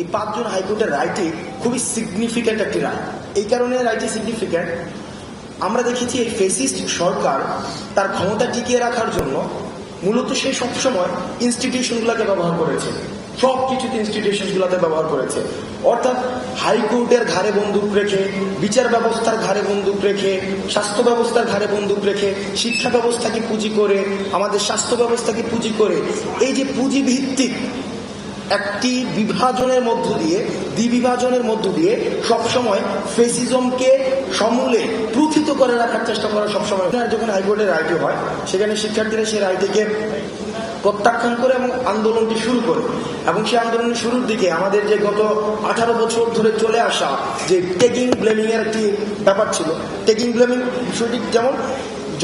এই পাঁচজন হাইকোর্টের রায়টি খুবই সিগনিফিক্যান্ট একটি রায়। এই কারণে রায়টি সিগনিফিক্যান্ট আমরা দেখেছি এই ফেসিস্ট সরকার তার ক্ষমতা টিকিয়ে রাখার জন্য মূলত সে সবসময় ইনস্টিটিউশনগুলোকে ব্যবহার করেছে। সব কিছুতে ইনস্টিটিউশনগুলোতে ব্যবহার করেছে। অর্থাৎ হাইকোর্টের ঘাড়ে বন্দুক রেখে, বিচার ব্যবস্থার ঘাড়ে বন্দুক রেখে, স্বাস্থ্য ব্যবস্থার ঘাড়ে বন্দুক রেখে, শিক্ষা ব্যবস্থাকে পুঁজি করে, আমাদের স্বাস্থ্য ব্যবস্থাকে পুঁজি করে, এই যে পুঁজি ভিত্তিক একটি বিভাজনের মধ্য দিয়ে, দ্বিবিভাজনের মধ্য দিয়ে সবসময় ফেসিজমকে সমূলে প্রথিত করে রাখার চেষ্টা করা সবসময়। যখন হাইকোর্টের রায়টি হয়, সেখানে শিক্ষার্থীরা সেই রায়টিকে প্রত্যাখ্যান করে এবং আন্দোলনটি শুরু করে। এবং সেই আন্দোলনের শুরুর দিকে আমাদের যে গত আঠারো বছর ধরে চলে আসা যে টেকিং ব্লেমিং এর একটি ব্যাপার ছিল। টেকিং ব্লেমিং বিষয়টি যেমন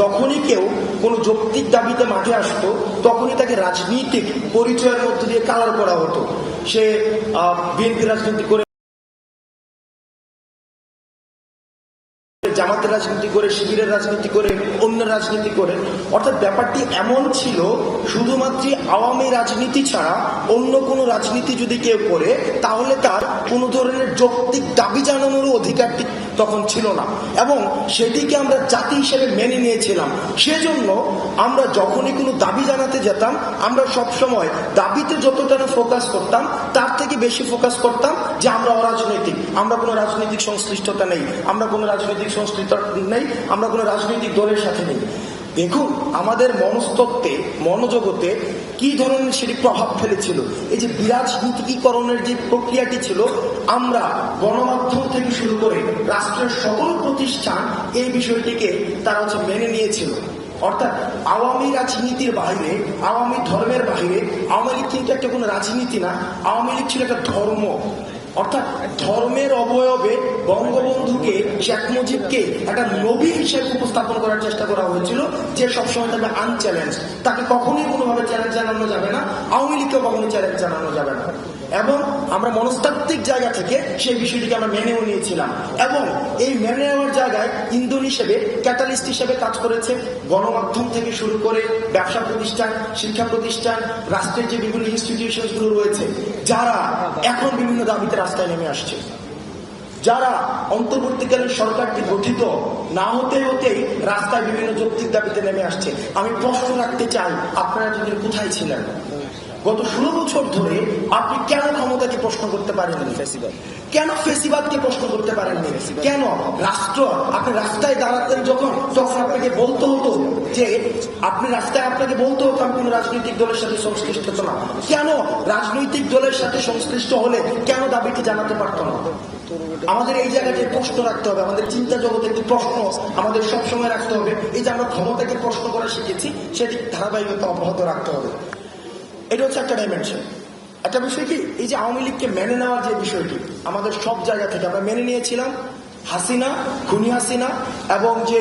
যখনই কেউ কোনো যৌক্তিক দাবিতে মাঠে আসতো, তখনই তাকে রাজনৈতিক পরিচয়ের মধ্য দিয়ে কালার করা হতো। সে বিএনপি রাজনীতি করে জামাতের রাজনীতি করে, শিবিরের রাজনীতি করে অন্য রাজনীতি করে। অর্থাৎ ব্যাপারটি এমন ছিল শুধুমাত্র আওয়ামী রাজনীতি ছাড়া অন্য কোনো রাজনীতি যদি কেউ করে, তাহলে তার কোনো ধরনের যৌক্তিক দাবি জানানোর অধিকারটি তখন ছিল না। এবং সেটিকে আমরা জাতি হিসেবে মেনে নিয়েছিলাম। সেজন্য আমরা যখনই কোনো দাবি জানাতে যেতাম, আমরা সবসময় দাবিতে যতটা ফোকাস করতাম, তার থেকে বেশি ফোকাস করতাম যে আমরা অরাজনৈতিক। আমরা কোনো রাজনৈতিক সংশ্লিষ্টতা নেই। আমরা কোনো রাজনৈতিক সংশ্লিষ্ট নেই। আমরা কোনো রাজনৈতিক দলের সাথে নেই। দেখুন, আমাদের মনস্তত্ত্বে, মনোজগতে কি ধরনের সেটি প্রভাব ফেলেছিল? এই যে বিরাজনীতিকরণের যে প্রক্রিয়াটি ছিল, আমরা গণমাধ্যম থেকে শুরু করে রাষ্ট্রের সকল প্রতিষ্ঠান এই বিষয়টিকে তারা হচ্ছে মেনে নিয়েছিল। অর্থাৎ আওয়ামী রাজনীতির বাইরে, আওয়ামী ধর্মের বাইরে, আওয়ামী লীগ কিন্তু একটা কোনো রাজনীতি না, আওয়ামী লীগ ছিল একটা ধর্ম। অর্থাৎ ধর্মের অবয়বে বঙ্গবন্ধুকে শেখ মুজিবকে একটা নবী হিসেবে উপস্থাপন করার চেষ্টা করা হয়েছিল, যে সবসময় তাকে আনচ্যালেঞ্জ তাকে কখনোই কোনোভাবে চ্যালেঞ্জ জানানো যাবে না, আওয়ামী লীগকেও কখনো চ্যালেঞ্জ জানানো যাবে না। এবং আমরা মনস্তাত্ত্বিক জায়গা থেকে সেই বিষয়টিকে আমরা মেনেও নিয়েছিলাম। এবং এই মেনে নেওয়ার জায়গায় ইন্ধন হিসেবে ক্যাটালিস্ট হিসেবে কাজ করেছে গণমাধ্যম থেকে শুরু করে ব্যবসা প্রতিষ্ঠান, শিক্ষা প্রতিষ্ঠান, রাষ্ট্রের যে বিভিন্ন ইনস্টিটিউশনগুলো রয়েছে, যারা এখন বিভিন্ন দাবিতে রাস্তায় নেমে আসছে। যারা অন্তর্বর্তীকালীন সরকারটি গঠিত না হতে হতেই রাস্তায় বিভিন্ন যৌক্তিক দাবিতে নেমে আসছে। আমি প্রশ্ন রাখতে চাই, আপনারা যদি কোথায় ছিলেন? গত ষোলো বছর ধরে আপনি কেন ক্ষমতাকে প্রশ্ন করতে পারেননি? কেন ফেসিবাদকে প্রশ্ন করতে পারেননি? কেন? রাষ্ট্র আপনি রাস্তায় দাঁড়াতেন যখন তখন আপনাকে বলতে হতো যে আপনি রাস্তায় আপনাকে বলতে হতো আমি কোনো রাজনৈতিক দলের সাথে সংশ্লিষ্ট হতো না। কেন? রাজনৈতিক দলের সাথে সংশ্লিষ্ট হলে কেন দাবিটি জানাতে পারতো না? আমাদের এই জায়গাতে প্রশ্ন রাখতে হবে। আমাদের চিন্তা জগতে একটি প্রশ্ন আমাদের সবসময় রাখতে হবে। এই যে আমরা ক্ষমতাকে প্রশ্ন করা শিখেছি সেটি ধারাবাহিকতা অব্যাহত রাখতে হবে। এটা হচ্ছে একটা ডাইমেনশন একটা বিষয় কি? এই যে আওয়ামী লীগকে মেনে নেওয়ার যে বিষয়টি আমাদের সব জায়গা থেকে আমরা মেনে নিয়েছিলাম হাসিনা খুনি হাসিনা এবং যে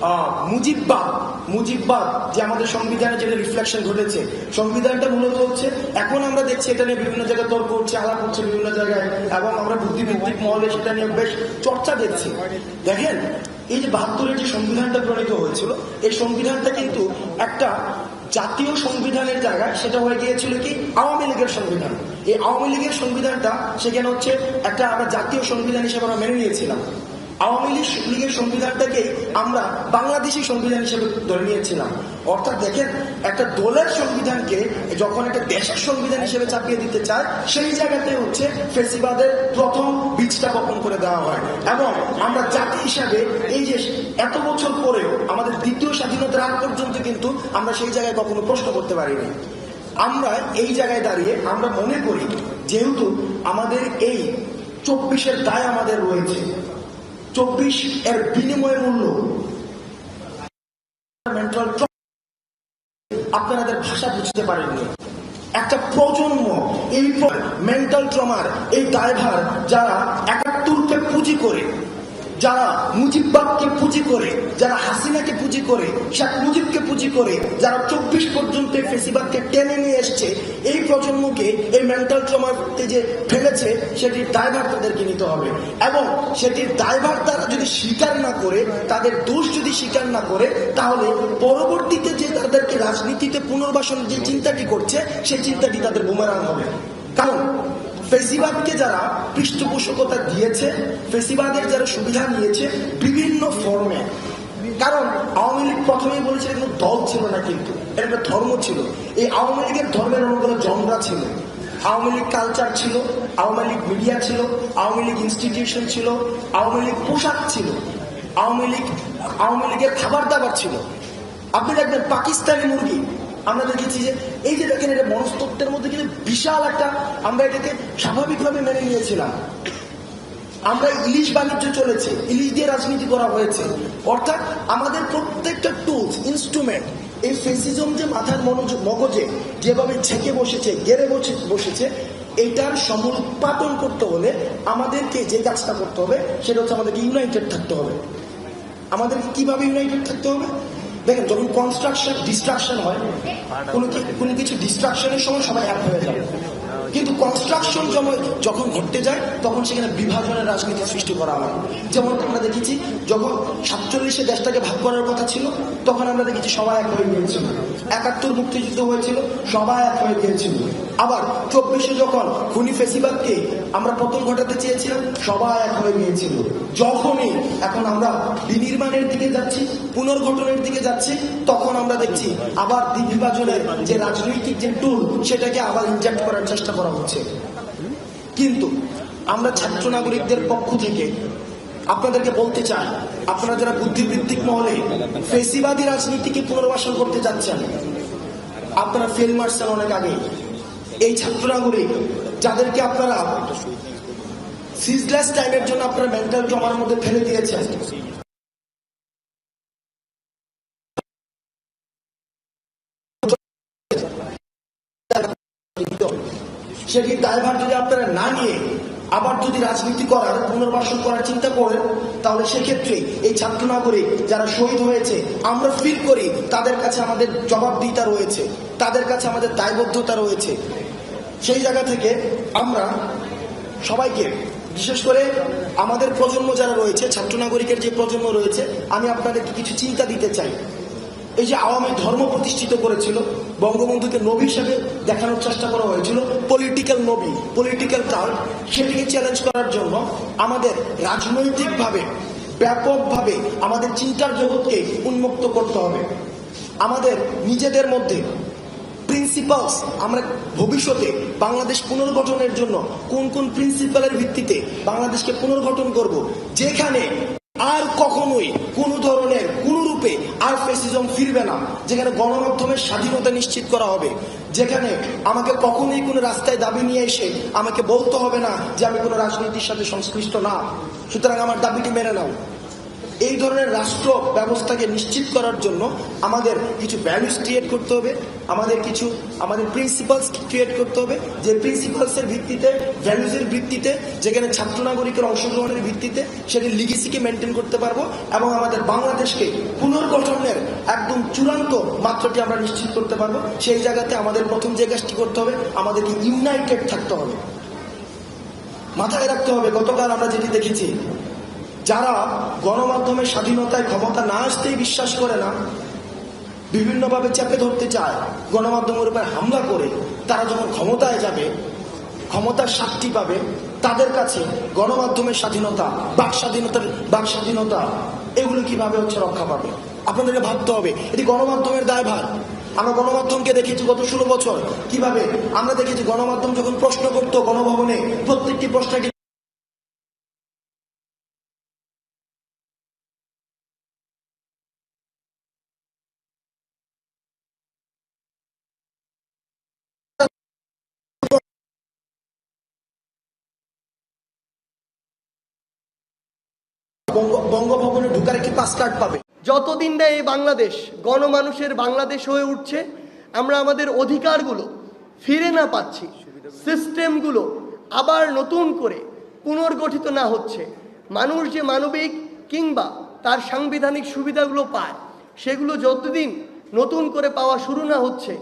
আহ, মুজিববাদ মুজিববাদ যে আমাদের সংবিধানে যেটা রিফ্লেকশন ঘটেছে সংবিধানটা মূলত হচ্ছে এখন আমরা দেখছি এটা নিয়ে বিভিন্ন জায়গায় তর্ক হচ্ছে আলাপ হচ্ছে বিভিন্ন জায়গায় এবং আমরা বুদ্ধিভিত্তিক মহলে সেটা নিয়ে বেশ চর্চা দেখছি। দেখেন এই যে বাহাত্তরের যে সংবিধানটা প্রণীত হয়েছিল এই সংবিধানটা কিন্তু একটা জাতীয় সংবিধানের জায়গায় সেটা হয়ে গিয়েছিল কি? আওয়ামী লীগের সংবিধান। এই আওয়ামী লীগের সংবিধানটা সেখানে হচ্ছে একটা আমরা জাতীয় সংবিধান হিসেবে আমরা মেনে নিয়েছিলাম। আওয়ামী লীগ লীগের সংবিধানটাকে আমরা বাংলাদেশি সংবিধান হিসেবে ধরে নিয়েছিলাম। অর্থাৎ দেখেন, একটা দলের সংবিধানকে যখন একটা দেশের সংবিধান হিসেবে চাপিয়ে দিতে চায়, সেই জায়গাতে হচ্ছে ফেসিবাদের প্রথম বীজটা বপন করে দেওয়া হয়। এবং আমরা জাতি হিসাবে এই যে এত বছর পরেও আমাদের দ্বিতীয় স্বাধীনতার আগ পর্যন্ত কিন্তু আমরা সেই জায়গায় কখনো প্রশ্ন করতে পারিনি। আমরা এই জায়গায় দাঁড়িয়ে আমরা মনে করি, যেহেতু আমাদের এই চব্বিশের দায় আমাদের রয়েছে চব্বিশ এর বিনিময় মূল্য। আপনাদের ভাষা বুঝতে পারেননি। একটা প্রজন্ম, এই মেন্টাল ট্রমার এই ড্রাইভার যারা একাত্তরকে পুঁজি করে যারা মুজিববাদকে পুঁজি করে, যারা হাসিনাকে পুঁজি করে, শেখ মুজিবকে পুঁজি করে, যারা চব্বিশ পর্যন্ত ফেসিবাদকে টেনে নিয়ে এসছে, এই প্রজন্মকে এই মেন্টাল ট্রমাতে যে ফেলেছে, সেটির দায়ভার তাদেরকে নিতে হবে। এবং সেটির দায়ভার তারা যদি স্বীকার না করে, তাদের দোষ যদি স্বীকার না করে, তাহলে পরবর্তীতে যে তাদেরকে রাজনীতিতে পুনর্বাসন যে চিন্তাটি করছে, সেই চিন্তাটি তাদের বুমেরাং হবে। ফেসিবাদকে যারা পৃষ্ঠপোষকতা দিয়েছে, ফেসিবাদের যারা সুবিধা নিয়েছে বিভিন্ন ফর্মে কারণ আওয়ামী লীগ প্রথমেই বলেছে কোনো দল ছিল না কিন্তু একটা ধর্ম ছিল। এই আওয়ামী লীগের ধর্মের অনেকগুলো জনরা ছিল। আওয়ামী লীগ কালচার ছিল, আওয়ামী লীগ মিডিয়া ছিল, আওয়ামী লীগ ইনস্টিটিউশন ছিল, আওয়ামী লীগ পোশাক ছিল, আওয়ামী লীগ, আওয়ামী লীগের খাবার দাবার ছিল। আপনি দেখবেন পাকিস্তানি মুরগি আমরা দেখেছি যে এই যে দেখেন এটা মনস্তত্বের মধ্যে কিন্তু বিশাল একটা আমরা এটাকে স্বাভাবিকভাবে মেনে নিয়েছিলাম। আমরা ইলিশ বাণিজ্য চলেছে, ইলিশ দিয়ে রাজনীতি করা হয়েছে। অর্থাৎ আমাদের প্রত্যেকটা টুলস ইনস্ট্রুমেন্ট এই ফেসিজম যে মাথার মগজে যেভাবে ঝেঁকে বসেছে, গেড়ে বসে বসেছে এটার সমুৎপাদন করতে হলে আমাদেরকে যে কাজটা করতে হবে, সেটা হচ্ছে আমাদেরকে ইউনাইটেড থাকতে হবে। আমাদেরকে কীভাবে ইউনাইটেড থাকতে হবে? দেখেন, যখন কনস্ট্রাকশন ডিস্ট্রাকশন হয়, কোনো কোনো কিছু ডিস্ট্রাকশনের সময় সবাই এক হয়ে যায়। কিন্তু কনস্ট্রাকশন যখন ঘটতে যায়, তখন সেখানে বিভাজনের রাজনীতি সৃষ্টি করা হয়। যেমন আমরা দেখেছি, যখন সাতচল্লিশে দেশটাকে ভাগ করার কথা ছিল, তখন আমরা দেখেছি সবাই এক হয়ে গিয়েছিল। একাত্তর মুক্তিযুদ্ধ হয়েছিল, সবাই এক হয়ে গিয়েছিল। আবার চব্বিশে যখন খুনি ফেসিবাদকে আমরা পতন ঘটাতে চেয়েছিলাম, সবাই এক হয়ে গিয়েছিল। যখনই এখন আমরা বিনির্মাণের দিকে যাচ্ছি, পুনর্গঠনের দিকে যাচ্ছি, তখন আমরা দেখছি আবার বিভাজনের যে রাজনৈতিক যে টুল সেটাকে আবার ইনজেক্ট করার চেষ্টা করা হচ্ছে। কিন্তু আমরা ছাত্র নাগরিকদের পক্ষ থেকে আপনাদেরকে বলতে চাই, আপনারা যারা বুদ্ধিবৃত্তিক মহলে ফেসিবাদী রাজনীতিকে পুনর্বাসন করতে যাচ্ছেন, আপনারা ফেল মারছেন অনেক আগে এই ছাত্র নাগরিক যাদেরকে আপনারা সিজলেস টাইমের জন্য আপনারা মেন্টাল জমার মধ্যে ফেলে দিয়েছেন। সেটি দায়ভার যদি আপনারা না নিয়ে আবার যদি রাজনীতি করার, পুনর্বাসন করার চিন্তা করেন, তাহলে সেক্ষেত্রে এই ছাত্র নাগরিক যারা শহীদ হয়েছে, আমরা ফিল করি তাদের কাছে আমাদের জবাবদিহিতা রয়েছে, তাদের কাছে আমাদের দায়বদ্ধতা রয়েছে। সেই জায়গা থেকে আমরা সবাইকে, বিশেষ করে আমাদের প্রজন্ম যারা রয়েছে ছাত্র নাগরিকের যে প্রজন্ম রয়েছে, আমি আপনাদেরকে কিছু চিন্তা দিতে চাই। এই যে আওয়ামী ধর্ম প্রতিষ্ঠিত করেছিল, বঙ্গবন্ধুকে নবী হিসেবে দেখানোর চেষ্টা করা হয়েছিল পলিটিক্যাল নবী পলিটিক্যাল কার্ড সেটিকে চ্যালেঞ্জ করার জন্য আমাদের রাজনৈতিকভাবে, ব্যাপকভাবে আমাদের চিন্তার জগৎকে উন্মুক্ত করতে হবে। আমাদের নিজেদের মধ্যে প্রিন্সিপালস আমরা ভবিষ্যতে বাংলাদেশ পুনর্গঠনের জন্য কোন কোন প্রিন্সিপালের ভিত্তিতে বাংলাদেশকে পুনর্গঠন করব, যেখানে আর কখনোই কোনো ধরনের, কোন রূপে আর ফেসিজম ফিরবে না, যেখানে গণমাধ্যমের স্বাধীনতা নিশ্চিত করা হবে, যেখানে আমাকে কখনোই কোনো রাস্তায় দাবি নিয়ে এসে আমাকে বলতে হবে না যে আমি কোনো রাজনীতির সাথে সংশ্লিষ্ট না। সুতরাং আমার দাবিটি মেনে নাও। এই ধরনের রাষ্ট্র ব্যবস্থাকে নিশ্চিত করার জন্য আমাদের কিছু ভ্যালুস ক্রিয়েট করতে হবে, আমাদের কিছু, আমাদের প্রিন্সিপালস ক্রিয়েট করতে হবে, যে প্রিন্সিপালসের ভিত্তিতে ভ্যালুসের ভিত্তিতে, যেখানে ছাত্র নাগরিকের অংশগ্রহণের ভিত্তিতে সেটি লিগেসিকে মেনটেন করতে পারব এবং আমাদের বাংলাদেশকে পুনর্গঠনের একদম চূড়ান্ত মাত্রাটি আমরা নিশ্চিত করতে পারব। সেই জায়গাতে আমাদের প্রথম যে কাজটি করতে হবে, আমাদেরকে ইউনাইটেড থাকতে হবে। মাথায় রাখতে হবে, গতকাল আমরা যেটি দেখেছি যারা গণমাধ্যমের স্বাধীনতায় ক্ষমতা না আসতেই বিশ্বাস করে না, বিভিন্নভাবে চেপে ধরতে চায়, গণমাধ্যমের উপর হামলা করে, তারা যখন ক্ষমতায় যাবে, ক্ষমতার সাক্ষী পাবে, তাদের কাছে গণমাধ্যমের স্বাধীনতা, বাক স্বাধীনতার, বাক স্বাধীনতা, এগুলো কীভাবে হচ্ছে রক্ষা পাবে? আপনাদেরকে ভাবতে হবে, এটি গণমাধ্যমের দায়ভার। আমরা গণমাধ্যমকে দেখেছি গত ষোলো বছর। কীভাবে আমরা দেখেছি গণমাধ্যম যখন প্রশ্ন করতো গণভবনে, প্রত্যেকটি প্রশ্নকে বঙ্গভবনে ঢুকার একটি পাস কার্ড পাবে? যতদিন না এই বাংলাদেশ, গণমানুষের বাংলাদেশ হয়ে উঠছে, আমরা আমাদের অধিকারগুলো ফিরে না পাচ্ছি, সিস্টেমগুলো আবার নতুন করে পুনর্গঠিত না হচ্ছে। মানুষ যে মানবিক কিংবা তার সাংবিধানিক সুবিধাগুলো পায়, সেগুলো যতদিন নতুন করে পাওয়া শুরু না হচ্ছে,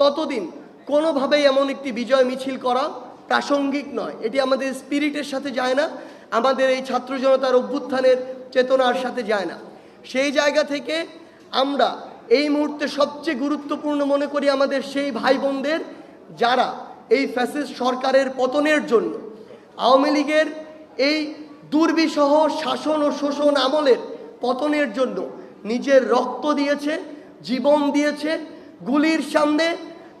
ততদিন কোনোভাবেই এমন একটি বিজয় মিছিল করা প্রাসঙ্গিক নয়। এটি আমাদের স্পিরিটের সাথে যায় না। আমাদের এই ছাত্র জনতার অভ্যুত্থানের চেতনার সাথে যায় না। সেই জায়গা থেকে আমরা এই মুহূর্তে সবচেয়ে গুরুত্বপূর্ণ মনে করি আমাদের সেই ভাই বোনদের যারা এই ফ্যাসিস্ট সরকারের পতনের জন্য আওয়ামী লীগের এই দুর্বিসহ শাসন ও শোষণ আমলের পতনের জন্য নিজের রক্ত দিয়েছে, জীবন দিয়েছে, গুলির সামনে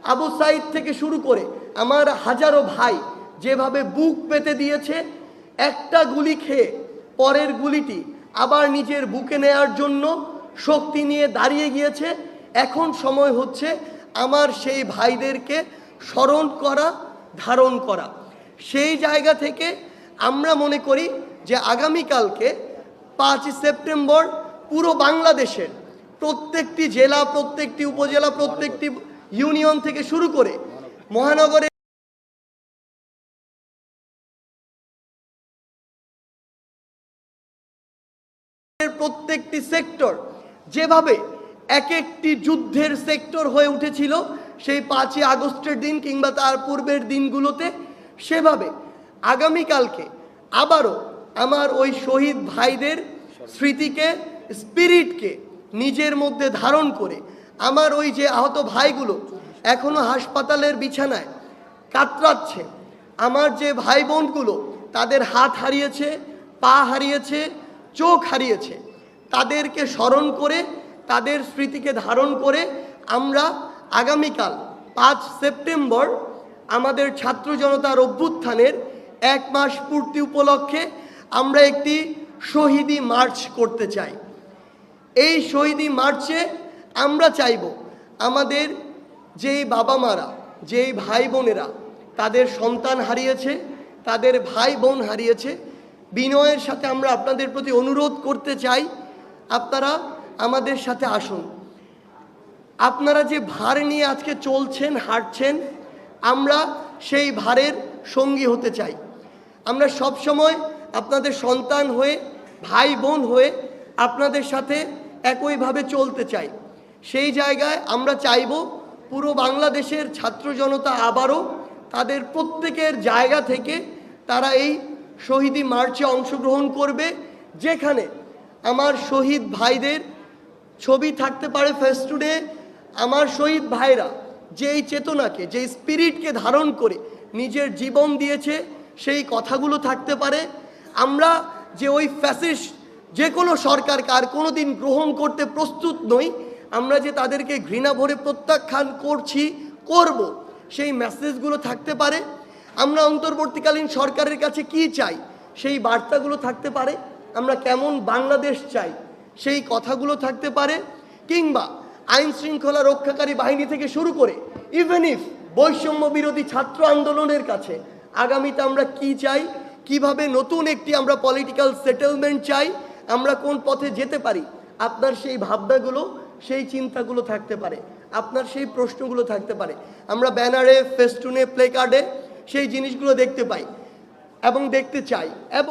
আবু সাইদ থেকে শুরু করে আমার হাজারো ভাই যেভাবে বুক পেতে দিয়েছে একটা গুলি খেয়ে পরের গুলিটি আবার নিজের বুকে নেয়ার জন্য শক্তি নিয়ে দাঁড়িয়ে গিয়েছে। এখন সময় হচ্ছে আমার সেই ভাইদেরকে স্মরণ করা, ধারণ করা। সেই জায়গা থেকে আমরা মনে করি যে আগামীকালকে পাঁচই সেপ্টেম্বর পুরো বাংলাদেশের প্রত্যেকটি জেলা, প্রত্যেকটি উপজেলা, প্রত্যেকটি ইউনিয়ন থেকে শুরু করে মহানগরে প্রত্যেকটি সেক্টর যেভাবে এক একটি যুদ্ধের সেক্টর হয়ে উঠেছিল, সেই পাঁচই আগস্টের দিন কিংবা তার পূর্বের দিনগুলোতে সেভাবে আগামীকালকে আবারও আমার ওই শহীদ ভাইদের স্মৃতিকে, স্পিরিটকে নিজের মধ্যে ধারণ করে আমার ওই যে আহত ভাইগুলো এখনও হাসপাতালের বিছানায় কাতরাচ্ছে, আমার যে ভাই বোনগুলো তাদের হাত হারিয়েছে, পা হারিয়েছে চোখ হারিয়েছে। তাদেরকে স্মরণ করে, তাদের স্মৃতিকে ধারণ করে আমরা আগামীকাল পাঁচ সেপ্টেম্বর আমাদের ছাত্র জনতার অভ্যুত্থানের এক মাস পূর্তি উপলক্ষে আমরা একটি শহীদি মার্চ করতে চাই। এই শহীদি মার্চে আমরা চাইব আমাদের যেই বাবা মারা যেই ভাই বোনেরা তাদের সন্তান হারিয়েছে, তাদের ভাই বোন হারিয়েছে বিনয়ের সাথে আমরা আপনাদের প্রতি অনুরোধ করতে চাই, আপনারা আমাদের সাথে আসুন। আপনারা যে ভার নিয়ে আজকে চলছেন, হাঁটছেন, আমরা সেই ভারের সঙ্গী হতে চাই। আমরা সব সময় আপনাদের সন্তান হয়ে ভাই বোন হয়ে আপনাদের সাথে একইভাবে চলতে চাই। সেই জায়গায় আমরা চাইব পুরো বাংলাদেশের ছাত্র জনতা আবারও তাদের প্রত্যেকের জায়গা থেকে তারা এই শহীদি মার্চে অংশগ্রহণ করবে, যেখানে আমার শহীদ ভাইদের ছবি থাকতে পারে ফেস্টুডে আমার শহীদ ভাইরা যেই চেতনাকে, যেই স্পিরিটকে ধারণ করে নিজের জীবন দিয়েছে, সেই কথাগুলো থাকতে পারে। আমরা যে ওই ফ্যাসিস্ট যে কোনো সরকার কার কোনো দিন গ্রহণ করতে প্রস্তুত নই, আমরা যে তাদেরকে ঘৃণা ভরে প্রত্যাখ্যান করছি, করব, সেই মেসেজগুলো থাকতে পারে। আমরা অন্তর্বর্তীকালীন সরকারের কাছে কি চাই? সেই বার্তাগুলো থাকতে পারে। আমরা কেমন বাংলাদেশ চাই? সেই কথাগুলো থাকতে পারে। কিংবা আইন শৃঙ্খলা রক্ষাকারী বাহিনী থেকে শুরু করে ইভেন ইফ বৈষম্য বিরোধী ছাত্র আন্দোলনের কাছে, আগামীতে আমরা কি চাই? কীভাবে নতুন একটি আমরা পলিটিক্যাল সেটেলমেন্ট চাই? আমরা কোন পথে যেতে পারি? আপনার সেই ভাবনাগুলো, সেই চিন্তাগুলো থাকতে পারে। আপনার সেই প্রশ্নগুলো থাকতে পারে। আমরা ব্যানারে, ফেস্টুনে প্লে কার্ডে সেই জিনিসগুলো দেখতে পাই এবং দেখতে চাই। এবং